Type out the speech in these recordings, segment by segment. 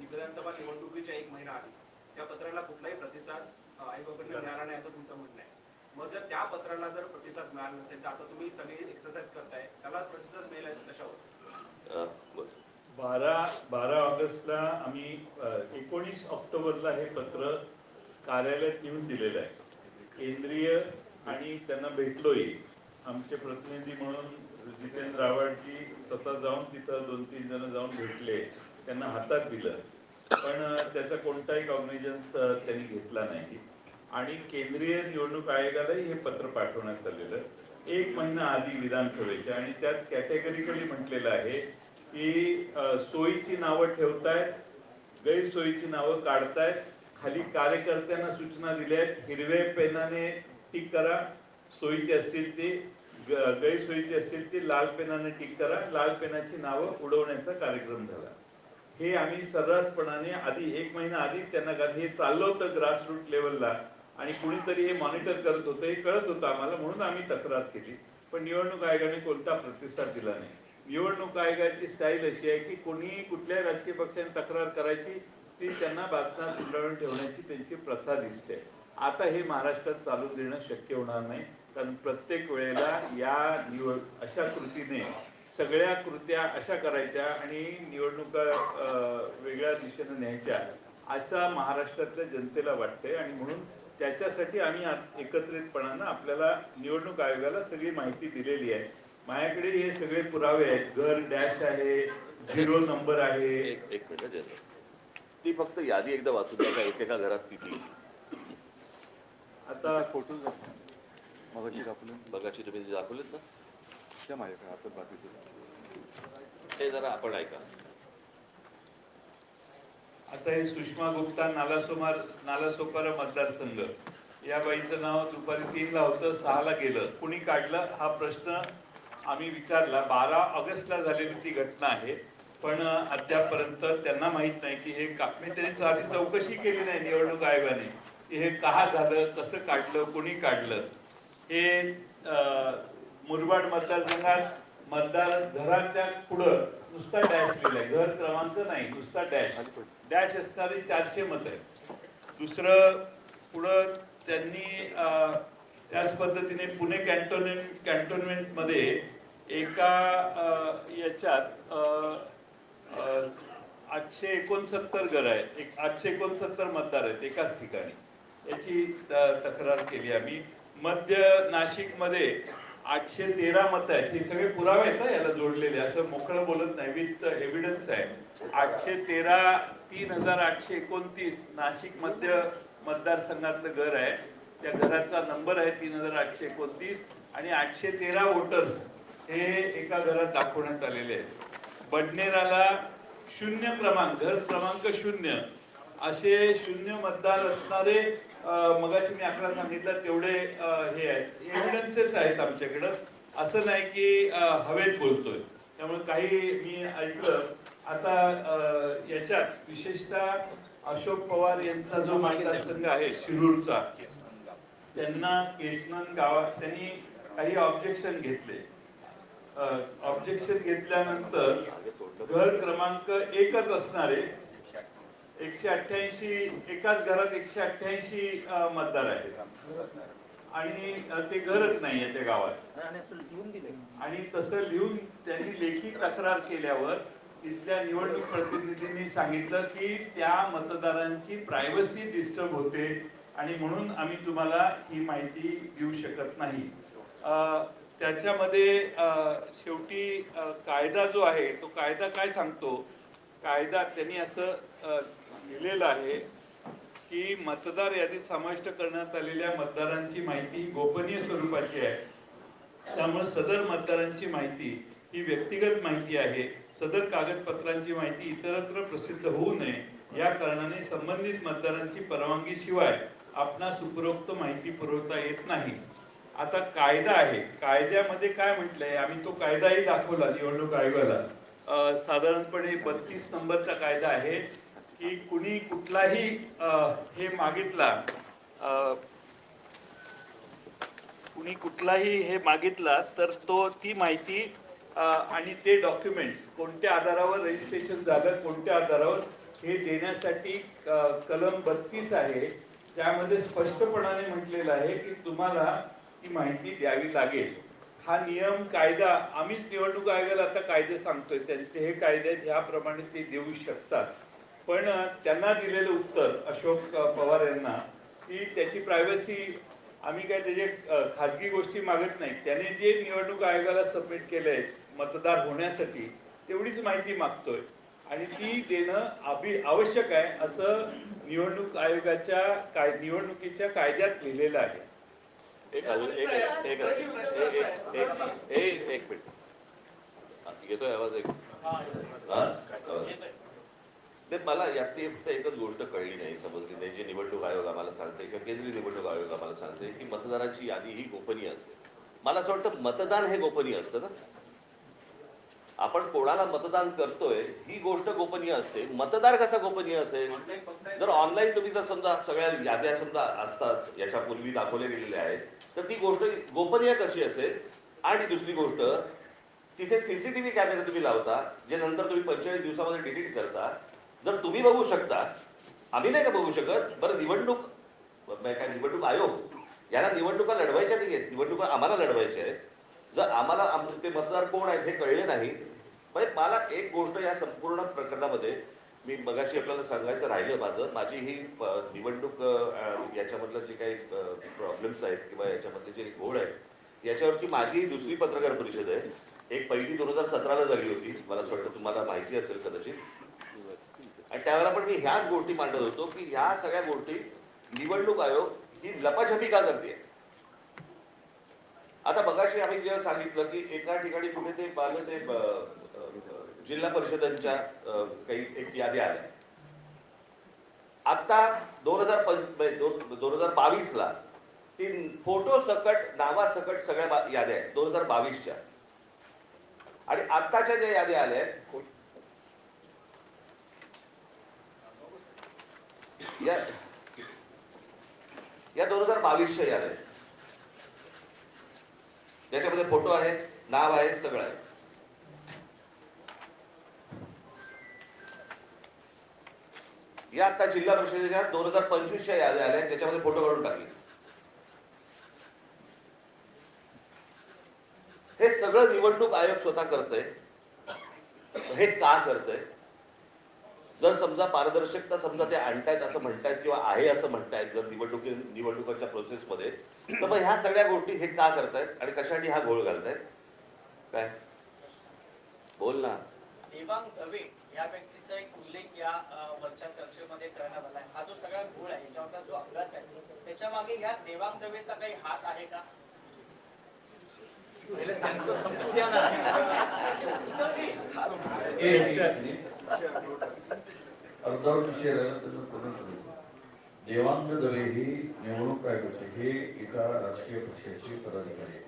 विधानसभा निवडणुकीच्या एक महिना आधी. त्या पत्राला कुठलाही प्रतिसाद आयोगाकडून मिळाला नाही असं तुमचं म्हणणं आहे. मग जर त्या पत्राला जर प्रतिसाद मिळाला नसेल तर आता तुम्ही सगळी एक्सरसाइज करताय. त्याला प्रतिसाद मिळेल कशावर. बारा. बारा ऑगस्टला आम्ही एकोणीस ऑक्टोबरला हे पत्र कार्यालयात येऊन दिलेलं आहे. केंद्रीय आणि त्यांना भेटलोही आमचे प्रतिनिधी म्हणून जितेंद्र आव्हाडजी स्वतः जाऊन तिथं दोन तीन जण जाऊन भेटले. त्यांना हातात दिलं. पण त्याचा कोणताही कॉग्निजन्स त्यांनी घेतला नाही. आणि केंद्रीय निवडणूक आयोगालाही हे पत्र पाठवण्यात आलेलं. एक महिना आधी विधानसभेच्या आणि त्यात कॅटेगरिकली म्हटलेलं आहे की सोयीची नावं ठेवतायत गैरसोयीची नावं काढतायत खाली कार्यकर्त्यांना सूचना दिल्या आहेत हिरव्या पेनाने टिक करा सोयीची असतील ती. गैरसोयीची असतील ती लाल पेनाने टिक करा. लाल पेनाची नावं उडवण्याचा कार्यक्रम झाला हे आम्ही सर्रासपणाने आधी एक महिना आधी त्यांना हे चाललं होतं ग्रासरूट लेवलला आणि कुणीतरी हे मॉनिटर करत होतं हे कळत होतं आम्हाला म्हणून आम्ही तक्रार केली. पण निवडणूक आयोगाने कोणता प्रतिसाद दिला नाही. निवडणूक आयोगाची स्टाईल अशी आहे की कोणीही कुठल्याही राजकीय पक्षाने तक्रार करायची ती त्यांना बासनात गुंडाळून ठेवण्याची त्यांची प्रथा दिसते. आता हे महाराष्ट्रात चालू देणं शक्य होणार नाही. कारण प्रत्येक वेळेला या निवड अशा कृतीने सगळ्या कृत्या अशा करायच्या आणि निवडणुका वेगळ्या दिशेने न्यायच्या असा महाराष्ट्रातल्या जनतेला वाटते आणि म्हणून त्याच्यासाठी आम्ही आज एकत्रितपणानं आपल्याला निवडणूक आयोगाला सगळी माहिती दिलेली आहे. माझ्याकडे हे सगळे पुरावे आहेत. घर डॅश आहे झिरो नंबर आहे. एक एक मिनिट. ती फक्त यादी एकदा वाचून द्या का एकेका घरात किती. आता फोटो मगाशी दाखवले. बघाची तुम्ही जे दाखवलेत ना. त्या माझ्याकडे आता बाकीचे ते जरा आपण ऐका. आता हे सुषमा गुप्ता नालासोमार नालासोपारा मतदारसंघ या बाईचं नाव दुपारी तीनला होतं सहाला गेलं. कुणी काढलं? हा प्रश्न आम्ही विचारला. बारा ऑगस्टला झालेली ती घटना आहे. पण अद्यापपर्यंत त्यांना माहीत नाही की हे का मी त्यांनी आधी चौकशी केली नाही निवडणूक आयोगाने. की हे का झालं कसं काढलं कुणी काढलं? हे अं, मुरबाड मतदारसंघात मतदार घराच्या पुढं नुसता डॅश लिहिलाय घर क्रमांक नाही नुसता डॅश डॅश असणारी चारशे मत आहे दुसरं पुढं त्यांनी अं, त्याच पद्धतीने पुणे कॅन्टोनमेंट कॅन्टोनमेंटमध्ये एका अं, याच्यात अं, अं, आठशे एकोणसत्तर घर आहे एक आठशे एकोणसत्तर मतदार आहेत एकाच ठिकाणी. याची तक्रार केली आम्ही. मध्य नाशिकमध्ये आठशे तेरा मत आहेत. हे सगळे पुरावे आहेत ना याला जोडलेले. असं मोकळं बोलत नाही. विथ एव्हिडन्स आहे. आठशे तेरा तीन हजार आठशे एकोणतीस नाशिक मध्य मतदारसंघातलं घर आहे. त्या घराचा नंबर आहे तीन हजार आठशे एकोणतीस आणि आठशे तेरा वोटर्स हे एका घरात दाखवण्यात आलेले आहेत. बडनेराला शून्य क्रमांक घर क्रमांक शून्य. असे शून्य मतदार असणारे मगाशी मी आकडा सांगितला तेवढे हे आहेत. एव्हिडन्सेस आहेत आमच्याकडं. असं नाही की हवेत बोलतोय. त्यामुळे काही मी ऐकलं. आता याच्यात विशेषतः अशोक पवार यांचा जो मतदारसंघ आहे शिरूरचा त्यांना केसनन गावात त्यांनी काही ऑब्जेक्शन घेतले. ऑब्जेक्शन घेतल्यानंतर घर क्रमांक एकच असणारे एकशे अठ्ठ्याऐंशी एकाच घरात एकशे अठ्ठ्याऐंशी मतदार आहेत. आणि ते घरच नाही आहे त्या गावात आणि तसं लिहून त्यांनी लेखी तक्रार केल्यावर तिथल्या निवडणूक प्रतिनिधींनी सांगितलं की त्या मतदारांची प्रायव्हसी डिस्टर्ब होते आणि म्हणून आम्ही तुम्हाला ही माहिती देऊ शकत नाही. अ, त्याच्यामध्ये शेवटी कायदा जो आहे तो कायदा काय सांगतो? कायदा त्यांनी असं अ, लिहिलेलं आहे की मतदार यादीत समाविष्ट करण्यात आलेल्या मतदारांची माहिती गोपनीय स्वरूपाची आहे. त्यामुळे सदर मतदारांची माहिती ही व्यक्तिगत माहिती आहे. सदर कागदपत्रांची माहिती इतरत्र प्रसिद्ध होऊ नये. या कारणाने संबंधित मतदारांची परवानगी शिवाय आपणास उपरोक्त माहिती पुरवता येत नाही. आता कायदा आहे. कायद्यामध्ये काय म्हटलंय? आम्ही तो कायदाही दाखवला निवडणूक आयोगाला. साधारणपणे बत्तीस नंबरचा कायदा आहे. की कुणी कुठलाही हे मागितला कुणी कुठलाही हे मागितला तर तो ती माहिती आणि ते डॉक्युमेंट्स कोणत्या आधारावर रजिस्ट्रेशन झालं कोणत्या आधारावर हे देण्यासाठी कलम बत्तीस आहे. त्यामध्ये स्पष्टपणाने म्हटलेलं आहे की तुम्हाला ती माहिती द्यावी लागेल. हा नियम कायदा आम्हीच निवडणूक आयोगाला आता कायदे सांगतोय. त्यांचे हे कायदे ह्याप्रमाणे ते देऊ शकतात. पण त्यांना दिलेलं उत्तर अशोक पवार यांना की त्याची प्रायव्हसी आम्ही काय त्याचे खाजगी गोष्टी मागत नाही. त्याने जे निवडणूक आयोगाला सबमिट केलंय मतदार होण्यासाठी तेवढीच माहिती मागतोय. आणि ती देणं अभि आवश्यक आहे असं निवडणूक आयोगाच्या काय निवडणुकीच्या कायद्यात लिहिलेलं आहे. एक एक एक एक मिनिट. हा, आवाज एक. ते मला यातली फक्त एकच गोष्ट कळली नाही समजली नाही जे निवडणूक आयोग आम्हाला सांगते किंवा केंद्रीय निवडणूक आयोग आम्हाला सांगते की मतदाराची यादी ही गोपनीय असते. मला असं वाटतं मतदान हे गोपनीय असतं ना? आपण कोणाला मतदान करतोय ही गोष्ट गोपनीय असते. मतदार कसा गोपनीय असेल? जर ऑनलाईन तुम्ही जर समजा सगळ्या याद्या समजा असतात याच्यापूर्वी दाखवल्या गेलेल्या आहेत तर ती गोष्ट गोपनीय कशी असेल? आणि दुसरी गोष्ट तिथे सीसीटीव्ही कॅमेरे तुम्ही लावता जे नंतर तुम्ही पंचेचाळीस दिवसामध्ये डिलीट करता जर तुम्ही बघू शकता आम्ही नाही का बघू शकत बरं निवडणूक काय निवडणूक आयोग याला निवडणुका लढवायच्या नाही आहेत निवडणुका आम्हाला लढवायच्या आहेत. जर आम्हाला आमचे मतदार कोण आहेत हे कळले नाही म्हणजे मला एक गोष्ट या संपूर्ण प्रकरणामध्ये मी मगाशी आपल्याला सांगायचं राहिलं माझं माझी ही निवडणूक याच्यामधलं जे काही प्रॉब्लेम्स आहेत किंवा याच्यामधले जे घोळ आहेत याच्यावरची माझी दुसरी पत्रकार परिषद आहे. एक पहिली दोन हजार सतराला झाली होती मला असं वाटतं तुम्हाला माहिती असेल कदाचित. आणि त्यावेळेला पण मी ह्याच गोष्टी मांडत होतो की ह्या सगळ्या गोष्टी निवडणूक आयोग ही लपाछपी का करते? आता बघाशी आम्ही जेव्हा सांगितलं की एका ठिकाणी कुठे ते पाहिलं ते जिल्हा परिषदांच्या काही एक यादी आल्या. आता दोन हजार दोन हजार बावीस ला ती फोटो सकट नावासकट सगळ्या याद्या आहेत दोन हजार बावीसच्या. आणि आत्ताच्या ज्या याद्या आल्या आहेत या या दोन हजार बावीसच्या याद आहेत याच्यामध्ये फोटो आहेत नाव आहे सगळं आहे. या आता जिल्हा परिषदेच्या दोन हजार पंचवीसच्या याद्या आल्या त्याच्यामध्ये फोटो काढून टाकले. हे सगळं निवडणूक आयोग स्वतः करतय. हे का करतय? जर समजा पारदर्शकता समजा ते आणतायत असं म्हणतायत किंवा आहे असं म्हणतायत जर निवडणुकी निवडणुकांच्या प्रोसेसमध्ये तर मग ह्या सगळ्या गोष्टी हे का करतायत आणि कशासाठी हा घोळ घालतायत? काय? बोल ना. देवांग दवे या व्यक्तीचा एक उल्लेख या वरच्या चर्चेमध्ये करण्यात आलाय. हा जो सगळा घोळ आहे याच्यावरचा जो अभ्यास आहे त्याच्यामागे या देवांग दवेचा काही हात आहे का? अर्धावर विषय राहिला त्याचं पूर्ण करू देवांग दळे ही निवडणूक आयोगाचे हे एका राजकीय पक्षाचे पदाधिकारी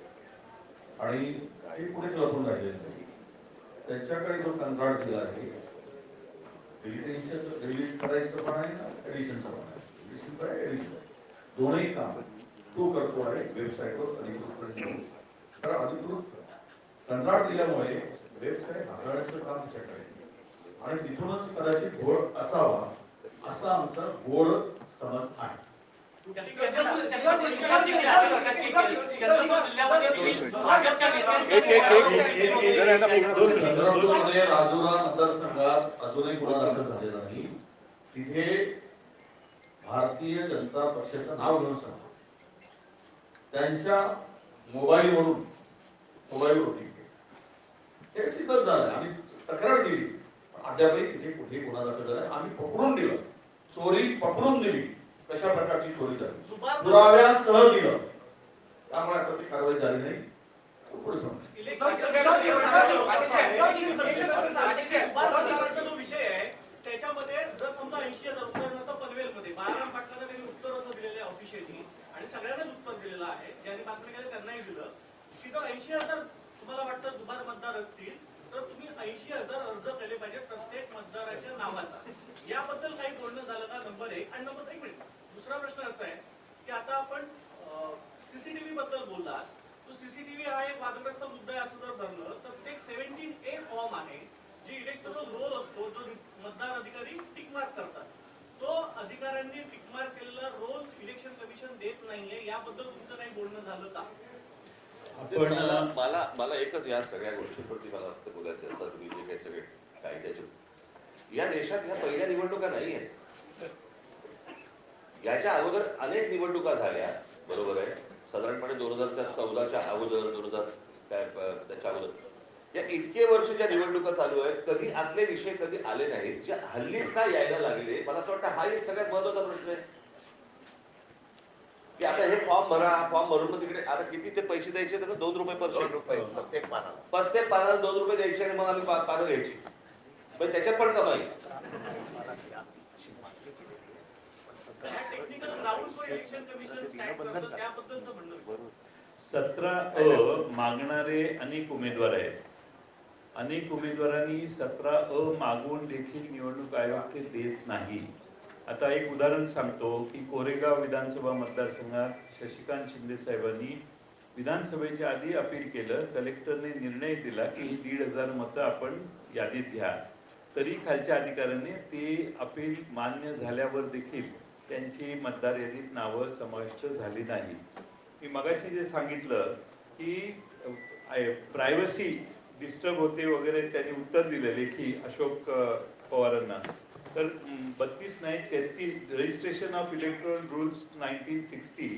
आणि काही कुठेच लपून राहिलेले नाही त्यांच्याकडे जो कंत्राट दिला आहे डिलिटेशनचं रिलीज करायचं पण आहे ना एडिशनचं पण आहे. एडिशन काय एडिशन दोन्ही काम तो करतो आहे वेबसाईटवर अधिकृतपणे तर अधिकृत. कंत्राट दिल्यामुळे वेबसाईट हाताळण्याचं काम त्याच्याकडे आणि तिथूनच कदाचित घोळ असावा असा आमचा गोड समज आहे. चंद्रपूरमध्ये राजुरा मतदारसंघात अजूनही गुन्हा दाखल झालेला नाही. तिथे भारतीय जनता पक्षाचं नाव घेऊन सांगा त्यांच्या मोबाईलवरून मोबाईलवर होती हे सिद्ध झालं आम्ही तक्रार दिली. अद्यापही तिथे कुठेही गुन्हा दाखल झाला आम्ही पकडून दिलं चोरी पकडून दिली कशा प्रकारची चोरी झाली पुराव्यासह दिलं त्यामुळे आता ती कारवाई झाली नाही विषय आहे त्याच्यामध्ये जर समजा ऐंशी हजार उदाहरणार्थ पनवेलमध्ये बाळाराम पाटलांना त्यांनी उत्तर असं दिलेलं आहे ऑफिशियली आणि सगळ्यांनाच उत्तर दिलेलं आहे ज्यांनी बातमी केली त्यांनाही दिलं की जर ऐंशी हजार तुम्हाला वाटतं दुबार मतदार असतील तर तुम्ही ऐंशी हजार अर्ज केले पाहिजे प्रत्येक मतदाराच्या नावाचा याबद्दल काही बोलणं झालं का नंबर एक आणि नंबर एक मिनिट दुसरा प्रश्न असा आहे की आता आपण सीसीटीव्ही बद्दल बोललात. तो सीसीटीव्ही हा एक वादग्रस्त मुद्दा आहे असं जर धरलं तर प्रत्येक सेव्हन आहे जे इलेक्ट्रॉनिक रोल असतो जो मतदार अधिकारी टिकमार्क करतात. तो अधिकाऱ्यांनी टिकमार्क केलेला रोल इलेक्शन कमिशन देत नाहीये याबद्दल तुमचं काही बोलणं झालं का? मला आपण मला मला एकच या सगळ्या गोष्टींवरती मला फक्त बोलायचं. आता तुम्ही जे काही सगळे कायद्याचे या देशात ह्या पहिल्या निवडणुका नाही आहेत याच्या अगोदर अनेक निवडणुका झाल्या बरोबर आहे. साधारणपणे दोन हजारच्या चौदाच्या अगोदर दोन हजार काय त्याच्या अगोदर. या इतके वर्षच्या निवडणुका चालू आहेत कधी असले विषय कधी आले नाहीत जे हल्लीच का यायला लागले मला असं वाटतं हा एक सगळ्यात महत्त्वाचा प्रश्न आहे. की आता हे फॉर्म भरा फॉर्म भरून मग तिकडे आता किती ते पैसे द्यायचे तर दोन रुपये पर दोन रुपये प्रत्येक पानाला. प्रत्येक पानाला दोन रुपये द्यायचे आणि मग आम्ही पानं घ्यायची. पण त्याच्यात पण कमाई टेक्निकल ग्राउंड्सवर इलेक्शन कमिशन स्टँड करतं त्याबद्दलचं म्हणणं विचारलं. सतरा अ मागणारे अनेक उमेदवार आहेत. अनेक उमेदवारांनी सतरा अ मागून देखील निवडणूक आयोग ते देत नाही. आता एक उदाहरण सांगतो की कोरेगाव विधानसभा मतदारसंघात शशिकांत शिंदे साहेबांनी विधानसभेच्या आधी अपील केलं कलेक्टरने निर्णय दिला की ही दीड हजार मतं आपण यादीत घ्या. तरी खालच्या अधिकाऱ्यांनी ते अपील मान्य झाल्यावर देखील त्यांची मतदार यादीत नावं समाविष्ट झाली नाही. मी मगाशी जे सांगितलं की प्रायव्हसी डिस्टर्ब होते वगैरे त्यांनी उत्तर दिलेले लेखी अशोक पवारांना. तर बत्तीस नाही तेहतीस registration of electron rules nineteen sixty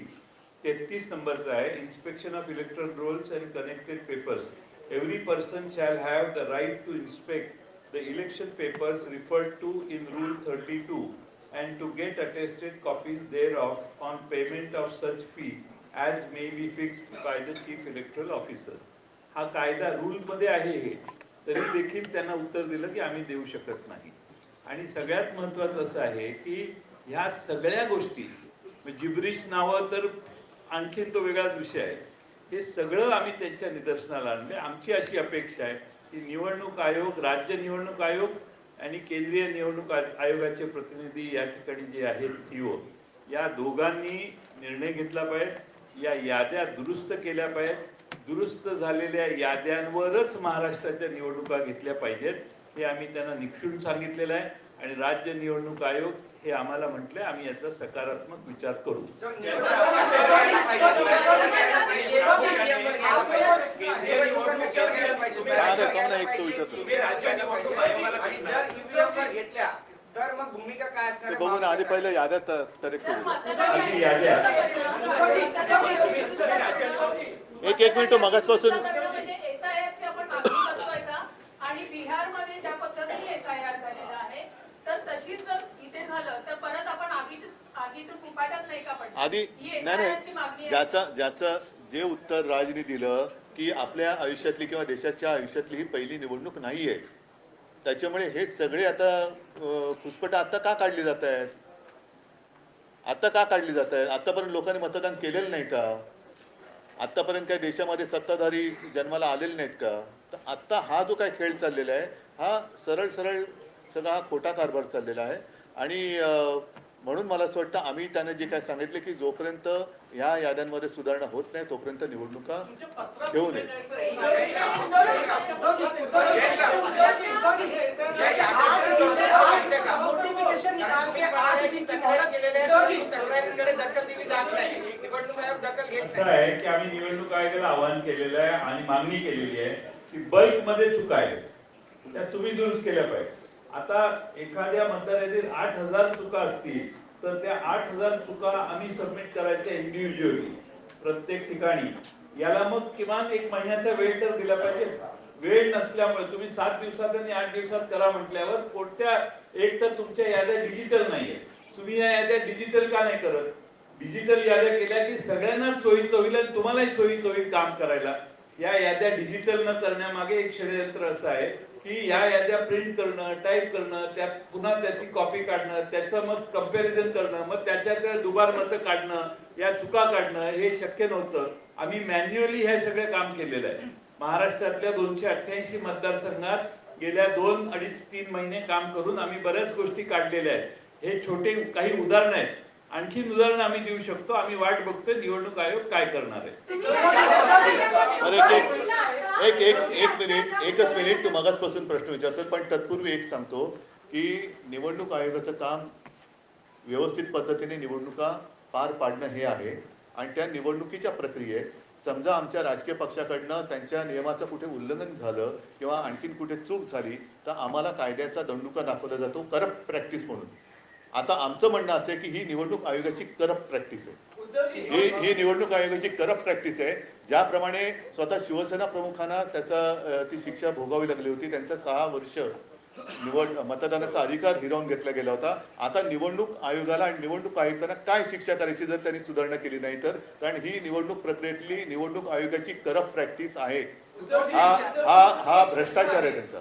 तेहतीस नंबरचा आहे. Inspection of electron rolls and connected papers every person shall have the right to inspect the election papers referred to in rule thirty two and to get attested copies thereof on payment of such fee as may be fixed by the chief electoral officer. हा कायदा rule मध्ये आहे हे. तरी देखील त्यांना उत्तर दिलं की आम्ही देऊ शकत नाही. आणि सगळ्यात महत्वाचं असं आहे की ह्या सगळ्या गोष्टी म्हणजे जिब्रिश नावं तर आणखीन तो वेगळाच विषय आहे. हे सगळं आम्ही त्यांच्या निदर्शनाला आणले आमची अशी अपेक्षा आहे की निवडणूक आयोग राज्य निवडणूक आयोग आणि केंद्रीय निवडणूक आयोगाचे प्रतिनिधी या ठिकाणी जे आहेत सीओ या दोघांनी निर्णय घेतला पाहिजे. या याद्या दुरुस्त केल्या पाहिजेत. दुरुस्त झालेल्या याद्यांवरच महाराष्ट्राच्या निवडणुका घेतल्या पाहिजेत. हे आम्ही त्यांना निक्षून सांगितलेलं आहे. आणि राज्य निवडणूक आयोग हे आम्हाला म्हटले आम्ही याचा सकारात्मक विचार करू तर मग भूमिका काय असणार? बघून आधी पहिलं याद्यात तरी याद्या एक एक मिनिट मगासपासून SIR ची आपण मागणी करतोय का आणि बिहारमध्ये ज्या पद्धतीने एस आय आर झालेला तशीच जर इथे झालं तर परत आपण आगीत आगीतून कुपाट्यात नाही का पडणार? आधी ही नाही आहे. ज्याचं ज्याचं जे उत्तर राजनी दिलं की आपल्या आयुष्यातली किंवा देशाच्या आयुष्यातली ही पहिली निवडणूक नाही आहे त्याच्यामुळे हे सगळे आता अं, फुसफटं आता का काढली जात आहेत आता का काढली जात आहेत आतापर्यंत लोकांनी मतदान केलेलं नाही का? आतापर्यंत काही देशामध्ये सत्ताधारी जन्माला आलेले नाहीत का? तर आत्ता हा जो काय खेळ चाललेला आहे हा सरळ सरळ सगळा हा खोटा कारभार चाललेला आहे आणि म्हणून मला असं वाटतं आम्ही त्यांना जे काय सांगितले की जोपर्यंत ह्या याद्यांमध्ये सुधारणा होत नाही तोपर्यंत निवडणुका कुठे नये. काय सर? नोटिफिकेशन निकाल के आज दिन की मोहलत केलेले आहे तक्रारींकडे दखल दिली जात नाही निवडणूक आयोग दखल घेत असं आहे की आम्ही निवडणूक आयोगाला आवाहन केलेलं आहे आणि मागणी केलेली आहे की बल्कमध्ये चुका आहेत त्या तुम्ही दुरुस्त केल्या पाहिजे आता एखाद्या मतदारातील आठ हजार चुका असतील तर त्या आठ हजार चुका आम्ही सबमिट करायच्या इंडिव्हिज्युअली प्रत्येक ठिकाणी. याला मग किमान एक महिन्याचा वेळ तर दिला पाहिजे. वेळ नसल्यामुळे तुम्ही सात दिवसात आणि आठ दिवसात करा म्हटल्यावर कोणत्या एक तर तुमच्या याद्या डिजिटल नाहीये तुम्ही या याद्या डिजिटल का नाही करत? डिजिटल याद्या केल्या की सगळ्यांनाच सोयीचं होईल आणि तुम्हालाही सोयीचं होईल काम करायला. या याद्या डिजिटल न करण्यामागे एक षडयंत्र असं आहे. की ह्या याद्या प्रिंट करणं टाईप करणं त्यात पुन्हा त्याची कॉपी काढणं त्याचं मग कंपॅरिझन करणं मग त्याच्यात दुबार मतं काढणं या चुका काढणं हे शक्य नव्हतं. आम्ही मॅन्युअली हे सगळं काम केलेलं आहे. महाराष्ट्रातल्या दोनशे अठ्ठ्याऐंशी मतदारसंघात गेल्या दोन अडीच तीन महिने काम करून आम्ही बऱ्याच गोष्टी काढलेल्या आहेत. हे छोटे काही उदाहरण आहेत. आणखी उदाहरण आम्ही देऊ शकतो. आम्ही वाट बघतोय निवडणूक आयोग काय करणार आहे. एक एक एक मिनिट एकच मिनिट तू मगासपासून प्रश्न विचारतो पण तत्पूर्वी एक सांगतो की निवडणूक आयोगाचं काम व्यवस्थित पद्धतीने निवडणुका पार पाडणं हे आहे. आणि त्या निवडणुकीच्या प्रक्रियेत समजा आमच्या राजकीय पक्षाकडनं त्यांच्या नियमाचं कुठे उल्लंघन झालं किंवा आणखीन कुठे चूक झाली तर आम्हाला कायद्याचा दंडुका दाखवला जातो करप्ट प्रॅक्टिस म्हणून. आता आमचं म्हणणं असं आहे की ही निवडणूक आयोगाची करप्ट प्रॅक्टिस आहे. ही ही निवडणूक आयोगाची करप्ट प्रॅक्टिस आहे. ज्याप्रमाणे स्वतः शिवसेना प्रमुखांना त्याचा ती शिक्षा भोगावी लागली होती. त्यांचा सहा वर्ष निवड मतदानाचा अधिकार हिरावून घेतला गेला होता. आता निवडणूक आयोगाला आणि निवडणूक आयुक्तांना काय शिक्षा करायची जर त्यांनी सुधारणा केली नाही तर? कारण ही निवडणूक प्रक्रियेतली निवडणूक आयोगाची करप्ट प्रॅक्टिस आहे. हा हा हा भ्रष्टाचार आहे त्यांचा.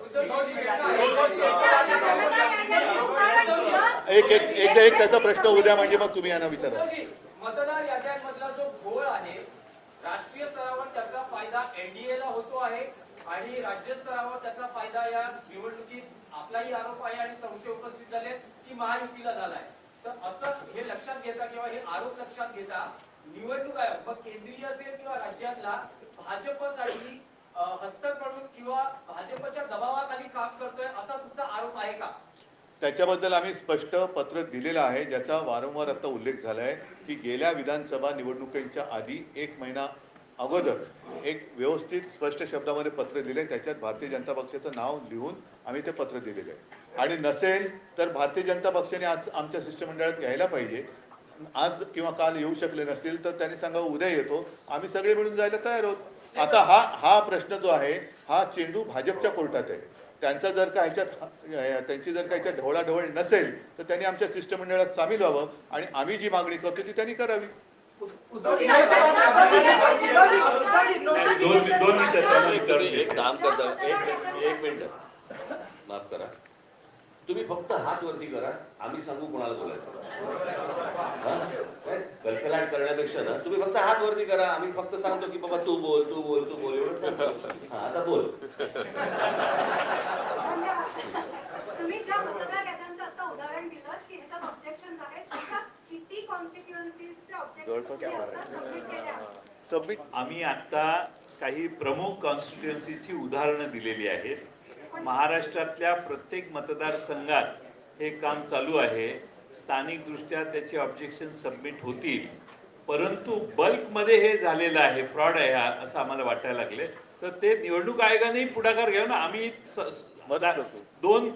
एक एक एकदा एक त्याचा प्रश्न उद्या म्हणजे मग तुम्ही यांना विचारा. मतदार याद्यांमधला जो घोळ आहे राष्ट्रीय स्तरावर त्याचा फायदा एनडीए ला होतो आहे आणि राज्य स्तरावर त्याचा फायदा या निवडणुकीत आपलाही आरोप आहे आणि संशय उपस्थित झाले की महायुतीला झालाय. तर असं हे लक्षात घेता किंवा हे आरोप लक्षात घेता निवडणूक आयोग मग केंद्रीय असेल किंवा राज्यातला भाजपसाठी हस्तक म्हणून किंवा भाजपच्या दबावाखाली काम करतोय असा तुमचा आरोप आहे का? त्याच्याबद्दल आम्ही स्पष्ट पत्र दिलेलं आहे ज्याचा वारंवार आता उल्लेख झाला आहे की गेल्या विधानसभा निवडणुकीच्या आधी एक महिना अगोदर एक व्यवस्थित स्पष्ट शब्दामध्ये पत्र दिले त्याच्यात भारतीय जनता पक्षाचं नाव लिहून आम्ही ते पत्र दिलेलं आहे. आणि नसेल तर भारतीय जनता पक्षाने आज आमच्या शिष्टमंडळात यायला पाहिजे. आज किंवा काल येऊ शकले नसतील तर त्यांनी सांगा उद्या येतो. आम्ही सगळे मिळून जायला तयार आहोत. आता हा हा प्रश्न जो आहे हा चेंडू भाजपच्या कोर्टात आहे. त्यांचा जर का ह्याच्यात त्यांची जर का ह्याच्यात ढवळाढवळ नसेल तर त्यांनी आमच्या शिष्टमंडळात सामील व्हावं आणि आम्ही जी मागणी करतो ती त्यांनी करावी. नाही, दोन दोन मिनिटं. त्यांना एक काम करता एक एक मिनिट. माफ करा. तुम्ही फक्त हात वरती करा आम्ही सांगू कोणाला बोलायचं. हा? कलकलाट करण्यापेक्षा ना तुम्ही फक्त हात वरती करा आम्ही फक्त सांगतो की बाबा तू बोल तू बोल तू बोल एवढं हा आता बोल. तुम्ही ज्या मतदार याद्यांचं आता उदाहरण दिलं की ह्याच्यात ऑब्जेक्शन आहेत अशा किती कॉन्स्टिट्युएन्सीचे जवळपास ऑब्जेक्शन बारा. सबमिट केल्या सबमिट आम्ही आता काही प्रमुख कॉन्स्टिट्युएन्सीची उदाहरणं दिलेली आहेत. महाराष्ट्रातल्या प्रत्येक मतदारसंघात हे काम चालू आहे. स्थानिक दृष्ट्या त्याचे ऑब्जेक्शन सबमिट होतील. परंतु बल्कमध्ये हे झालेलं आहे फ्रॉड आहे हा असं आम्हाला वाटायला लागले तर ते निवडणूक आयोगाने पुढाकार घ्यावा ना. आम्ही. दोन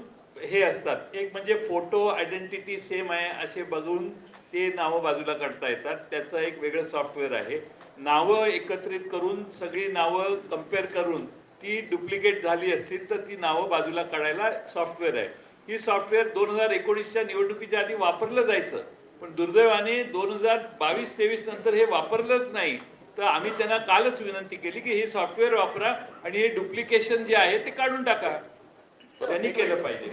हे असतात. एक म्हणजे फोटो आयडेंटिटी सेम आहे असे बघून ते नावं बाजूला काढता येतात. त्याचं एक वेगळं सॉफ्टवेअर आहे. नावं एकत्रित करून सगळी नावं कंपेअर करून ती डुप्लिकेट झाली असतील तर ती नावं बाजूला काढायला सॉफ्टवेअर आहे. ही सॉफ्टवेअर दोन हजार एकोणीसच्या निवडणुकीच्या आधी वापरलं जायचं. पण दुर्दैवाने दोन हजार बावीस तेवीस नंतर हे वापरलंच नाही. तर आम्ही त्यांना कालच विनंती केली की हे सॉफ्टवेअर वापरा आणि हे डुप्लिकेशन जे आहे ते काढून टाका. त्यांनी केलं पाहिजे.